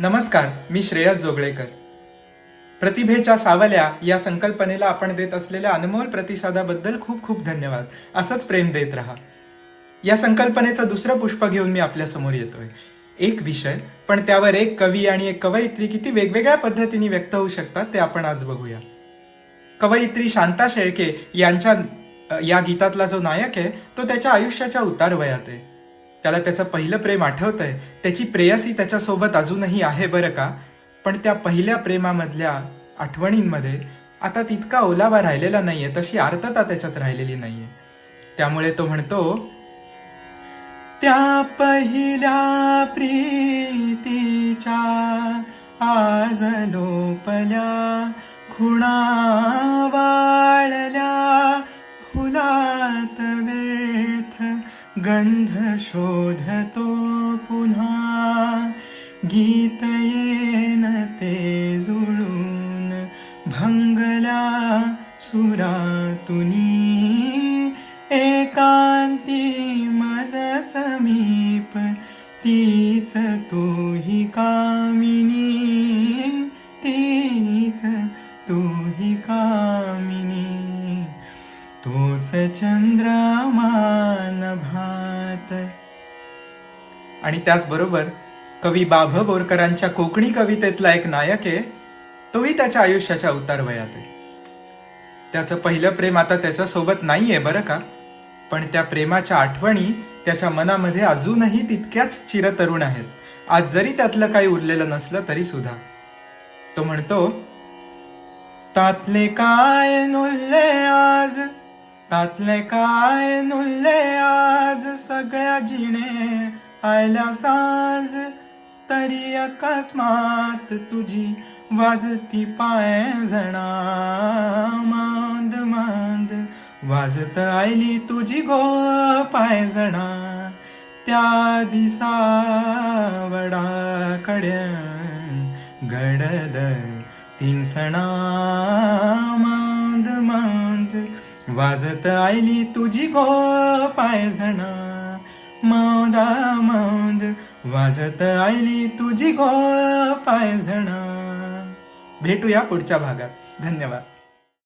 नमस्कार मी श्रेयस जोगळेकर. प्रतिभेच्या सावल्या या संकल्पनेला आपण देत असलेल्या अनमोल प्रतिसादाबद्दल खूप खूप धन्यवाद. असंच प्रेम देत राहा. या संकल्पनेचं दुसरं पुष्प घेऊन मी आपल्यासमोर येतोय. एक विषय पण त्यावर एक कवी आणि एक कवयित्री किती वेगवेगळ्या पद्धतीने व्यक्त होऊ शकतात ते आपण आज बघूया. कवयित्री शांता शेळके यांच्या या गीतातला जो नायक आहे तो त्याच्या आयुष्याच्या उतार वयात आहे. त्याला त्याचं पहिलं प्रेम आठवतंय. त्याची प्रेयसी त्याच्यासोबत अजूनही आहे बरं का? पण त्या पहिल्या प्रेमामधल्या आठवणींमध्ये आता तितका ओलावा राहिलेला नाहीये तशी आर्तता त्याच्यात राहिलेली नाहीये. त्यामुळे तो म्हणतो त्या पहिल्या प्रीतीच्या आज लोपल्या खुणा वाळल्या फुलात वेथ गंध शोधतो पुन्हा गीत येन ते जुळून भंगला सुरातुनी एकांती मज समीप तीच तूही कामिनी तीच तू तोच चंद्रमान भात. आणि त्याचबरोबर कवी बाभ बोरकरांच्या कोकणी कवितेतला एक नायक आहे तोही त्याच्या आयुष्याच्या उतार वयात आहे. त्याचं पहिलं प्रेम आता त्याच्यासोबत नाहीये बरं का? पण त्या प्रेमाच्या आठवणी त्याच्या मनामध्ये अजूनही तितक्याच चिरतरुण आहेत. आज जरी त्यातलं काही उरलेलं नसलं तरी सुद्धा. तो म्हणतो तातले काय नुल्ले आज? तातले काय नुल्ले आज सगळ्या जिणे आयल्या साज तरी अकस्मात तुझी वाजती पाय जणा मांद मांद. वाजत आयली तुझी गो पाय जणा त्या दिसा वडा कड्या गडद तीन सणा वाजत आयली तुझी गो पाय मौदा मौद वाजत आयली तुझी गो पाय भेटूया पुढच्या भागात. धन्यवाद.